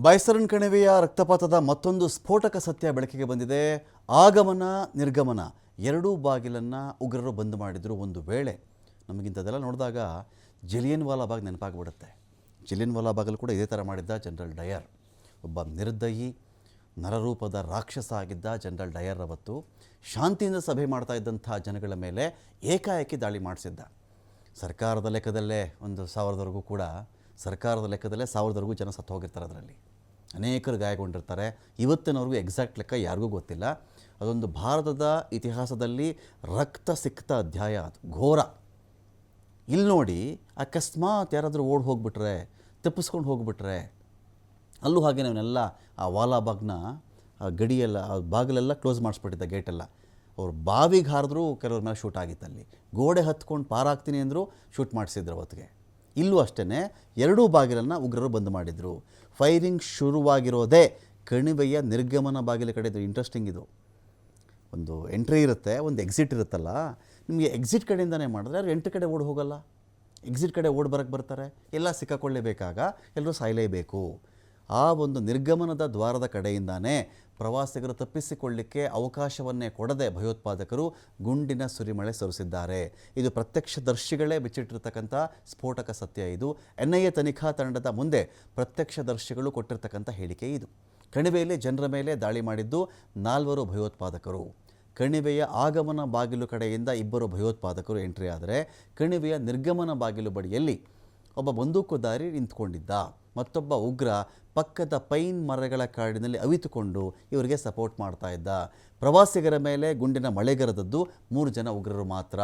ಬೈಸರನ್ ಕಣಿವೆಯ ರಕ್ತಪಾತದ ಮತ್ತೊಂದು ಸ್ಫೋಟಕ ಸತ್ಯ ಬೆಳಕಿಗೆ ಬಂದಿದೆ. ಆಗಮನ, ನಿರ್ಗಮನ ಎರಡೂ ಬಾಗಿಲನ್ನು ಉಗ್ರರು ಬಂದ್ ಮಾಡಿದ್ರು ಒಂದು ವೇಳೆ. ನಮಗಿಂಥದ್ದೆಲ್ಲ ನೋಡಿದಾಗ ಜಲಿಯನ್ ವಾಲಾಬಾಗ್ ನೆನಪಾಗ್ಬಿಡುತ್ತೆ. ಜಲಿಯನ್ ವಾಲಾಬಾಗಲ್ಲಿ ಕೂಡ ಇದೇ ಥರ ಮಾಡಿದ್ದ ಜನರಲ್ ಡಯರ್. ಒಬ್ಬ ನಿರ್ದಯಿ, ನರರೂಪದ ರಾಕ್ಷಸ ಆಗಿದ್ದ ಜನರಲ್ ಡಯರ್ ಅವತ್ತು ಶಾಂತಿಯಿಂದ ಸಭೆ ಮಾಡ್ತಾ ಇದ್ದಂಥ ಜನಗಳ ಮೇಲೆ ಏಕಾಏಕಿ ದಾಳಿ ಮಾಡಿಸಿದ್ದ. ಸರ್ಕಾರದ ಲೆಕ್ಕದಲ್ಲೇ ಒಂದು ಸಾವಿರದವರೆಗೂ ಕೂಡ ಸರ್ಕಾರದ ಲೆಕ್ಕದಲ್ಲೇ ಸಾವಿರದವರೆಗೂ ಜನ ಸತ್ತು ಹೋಗಿರ್ತಾರೆ ಅದರಲ್ಲಿ. ಅನೇಕರು ಗಾಯಗೊಂಡಿರ್ತಾರೆ. ಇವತ್ತಿನವರೆಗೂ ಎಕ್ಸಾಕ್ಟ್ ಲೆಕ್ಕ ಯಾರಿಗೂ ಗೊತ್ತಿಲ್ಲ. ಅದೊಂದು ಭಾರತದ ಇತಿಹಾಸದಲ್ಲಿ ರಕ್ತ ಸಿಕ್ತ ಅಧ್ಯಾಯ ಅದು. ಘೋರ. ಇಲ್ಲಿ ನೋಡಿ, ಅಕಸ್ಮಾತ್ ಯಾರಾದರೂ ಓಡ್ ಹೋಗ್ಬಿಟ್ರೆ, ತಪ್ಪಿಸ್ಕೊಂಡು ಹೋಗ್ಬಿಟ್ರೆ, ಅಲ್ಲೂ ಹಾಗೆ ಅವನ್ನೆಲ್ಲ ಆ ವಾಲಾಬಾಗ್ನ, ಆ ಗಡಿಯೆಲ್ಲ, ಆ ಬಾಗಿಲೆಲ್ಲ ಕ್ಲೋಸ್ ಮಾಡಿಸ್ಬಿಟ್ಟಿದ್ದ ಗೇಟೆಲ್ಲ. ಅವ್ರು ಬಾವಿಗೆ ಹಾರಿದ್ರೂ ಕೆಲವ್ರ ಮೇಲೆ ಶೂಟ್ ಆಗಿತ್ತು ಅಲ್ಲಿ ಗೋಡೆ ಹತ್ಕೊಂಡು ಪಾರಾಗ್ತೀನಿ ಅಂದರೂ ಶೂಟ್ ಮಾಡಿಸಿದ್ರು ಅವತ್ತಿಗೆ ಇಲ್ಲೂ ಅಷ್ಟೇ ಎರಡೂ ಬಾಗಿಲನ್ನು ಉಗ್ರರು ಬಂದ್ ಮಾಡಿದರು. ಫೈರಿಂಗ್ ಶುರುವಾಗಿರೋದೇ ಕಣಿವೆಯ ನಿರ್ಗಮನ ಬಾಗಿಲ ಕಡೆ ಇದು ಇಂಟ್ರೆಸ್ಟಿಂಗ್ ಇದು. ಒಂದು ಎಂಟ್ರಿ ಇರುತ್ತೆ, ಒಂದು ಎಕ್ಸಿಟ್ ಇರುತ್ತಲ್ಲ, ನಿಮಗೆ ಎಕ್ಸಿಟ್ ಕಡೆಯಿಂದನೇ ಮಾಡಿದ್ರೆ ಅವ್ರು ಎಂಟ್ರಿ ಕಡೆ ಓಡಿ ಹೋಗಲ್ಲ. ಎಕ್ಸಿಟ್ ಕಡೆ ಓಡಿ ಬರೋಕ್ಕೆ ಬರ್ತಾರೆ. ಎಲ್ಲ ಸಿಕ್ಕಾಕೊಳ್ಳೇಬೇಕಾಗ ಎಲ್ಲರೂ ಸಾಯಲೇಬೇಕು. ಆ ಒಂದು ನಿರ್ಗಮನದ ದ್ವಾರದ ಕಡೆಯಿಂದಾನೇ ಪ್ರವಾಸಿಗರು ತಪ್ಪಿಸಿಕೊಳ್ಳಿಕ್ಕೆ ಅವಕಾಶವನ್ನೇ ಕೊಡದೆ ಭಯೋತ್ಪಾದಕರು ಗುಂಡಿನ ಸುರಿಮಳೆ ಸುರಿಸಿದ್ದಾರೆ. ಇದು ಪ್ರತ್ಯಕ್ಷದರ್ಶಿಗಳೇ ಬಿಚ್ಚಿಟ್ಟಿರ್ತಕ್ಕಂಥ ಸ್ಫೋಟಕ ಸತ್ಯ ಇದು. ಎನ್ ಐ ಎ ತನಿಖಾ ತಂಡದ ಮುಂದೆ ಪ್ರತ್ಯಕ್ಷದರ್ಶಿಗಳು ಕೊಟ್ಟಿರ್ತಕ್ಕಂಥ ಹೇಳಿಕೆ ಇದು. ಕಣಿವೆಯಲ್ಲಿ ಜನರ ಮೇಲೆ ದಾಳಿ ಮಾಡಿದ್ದು ನಾಲ್ವರು ಭಯೋತ್ಪಾದಕರು. ಕಣಿವೆಯ ಆಗಮನ ಬಾಗಿಲು ಕಡೆಯಿಂದ ಇಬ್ಬರು ಭಯೋತ್ಪಾದಕರು ಎಂಟ್ರಿ ಆದರೆ ಕಣಿವೆಯ ನಿರ್ಗಮನ ಬಾಗಿಲು ಬಳಿಯಲ್ಲಿ ಒಬ್ಬ ಬಂದೂಕುದಾರಿ ನಿಂತ್ಕೊಂಡಿದ್ದ. ಮತ್ತೊಬ್ಬ ಉಗ್ರ ಪಕ್ಕದ ಪೈನ್ ಮರಗಳ ಕಾಡಿನಲ್ಲಿ ಅವಿತುಕೊಂಡು ಇವರಿಗೆ ಸಪೋರ್ಟ್ ಮಾಡ್ತಾ ಇದ್ದ. ಪ್ರವಾಸಿಗರ ಮೇಲೆ ಗುಂಡಿನ ಮಳೆಗರೆದದ್ದು ಮೂರು ಜನ ಉಗ್ರರು ಮಾತ್ರ.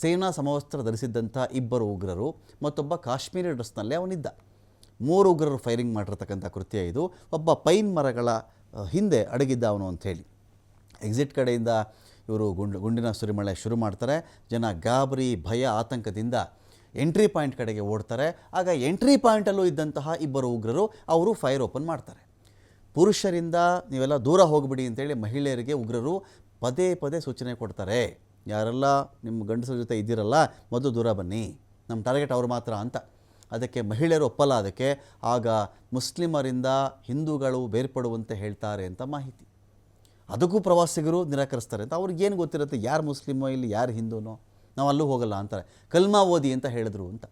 ಸೇನಾ ಸಮವಸ್ತ್ರ ಧರಿಸಿದ್ದಂಥ ಇಬ್ಬರು ಉಗ್ರರು, ಮತ್ತೊಬ್ಬ ಕಾಶ್ಮೀರಿ ಡ್ರೆಸ್ನಲ್ಲೇ ಅವನಿದ್ದ. ಮೂರು ಉಗ್ರರು ಫೈರಿಂಗ್ ಮಾಡಿರತಕ್ಕಂಥ ಕೃತ್ಯ ಇದು. ಒಬ್ಬ ಪೈನ್ ಮರಗಳ ಹಿಂದೆ ಅಡಗಿದ್ದ ಅವನು ಅಂಥೇಳಿ ಎಕ್ಸಿಟ್ ಕಡೆಯಿಂದ ಇವರು ಗುಂಡು, ಗುಂಡಿನ ಸುರಿಮಳೆ ಶುರು ಮಾಡ್ತಾರೆ. ಜನ ಗಾಬರಿ, ಭಯ, ಆತಂಕದಿಂದ ಎಂಟ್ರಿ ಪಾಯಿಂಟ್ ಕಡೆಗೆ ಓಡ್ತಾರೆ. ಆಗ ಎಂಟ್ರಿ ಪಾಯಿಂಟಲ್ಲೂ ಇದ್ದಂತಹ ಇಬ್ಬರು ಉಗ್ರರು ಅವರು ಫೈರ್ ಓಪನ್ ಮಾಡ್ತಾರೆ. ಪುರುಷರಿಂದ ನೀವೆಲ್ಲ ದೂರ ಹೋಗ್ಬಿಡಿ ಅಂತೇಳಿ ಮಹಿಳೆಯರಿಗೆ ಉಗ್ರರು ಪದೇ ಪದೇ ಸೂಚನೆ ಕೊಡ್ತಾರೆ. ಯಾರೆಲ್ಲ ನಿಮ್ಮ ಗಂಡಸರ ಜೊತೆ ಇದ್ದೀರಲ್ಲ, ಮೊದಲು ದೂರ ಬನ್ನಿ. ನಮ್ಮ ಟಾರ್ಗೆಟ್ ಅವ್ರು ಮಾತ್ರ ಅಂತ. ಅದಕ್ಕೆ ಮಹಿಳೆಯರು ಒಪ್ಪಲ್ಲ ಅದಕ್ಕೆ. ಆಗ ಮುಸ್ಲಿಮರಿಂದ ಹಿಂದೂಗಳು ಬೇರ್ಪಡುವಂತೆ ಹೇಳ್ತಾರೆ ಅಂತ ಮಾಹಿತಿ. ಅದಕ್ಕೂ ಪ್ರವಾಸಿಗರು ನಿರಾಕರಿಸ್ತಾರೆ ಅಂತ. ಅವ್ರಿಗೇನು ಗೊತ್ತಿರುತ್ತೆ? ಯಾರು ಮುಸ್ಲಿಮೋ ಇಲ್ಲಿ, ಯಾರು ಹಿಂದೂನೋ? ನಾವು ಅಲ್ಲೂ ಹೋಗಲ್ಲ ಅಂತಾರೆ. ಕಲ್ಮಾ ಓದಿ ಅಂತ ಹೇಳಿದ್ರು ಅಂತ.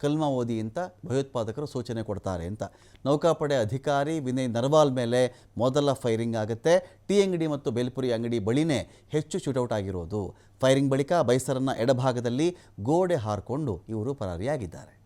ಕಲ್ಮಾ ಓದಿ ಅಂತ ಭಯೋತ್ಪಾದಕರು ಸೂಚನೆ ಕೊಡ್ತಾರೆ ಅಂತ. ನೌಕಾಪಡೆ ಅಧಿಕಾರಿ ವಿನಯ್ ನರ್ವಾಲ್ ಮೇಲೆ ಮೊದಲ ಫೈರಿಂಗ್ ಆಗುತ್ತೆ. ಟೀ ಅಂಗಡಿ ಮತ್ತು ಬೇಲ್ಪುರಿ ಅಂಗಡಿ ಬಳಿನೇ ಹೆಚ್ಚು ಶೂಟೌಟ್ ಆಗಿರೋದು. ಫೈರಿಂಗ್ ಬಳಿಕ ಬೈಸರನ್ನ ಎಡಭಾಗದಲ್ಲಿ ಗೋಡೆ ಹಾರಿಕೊಂಡು ಇವರು ಪರಾರಿಯಾಗಿದ್ದಾರೆ.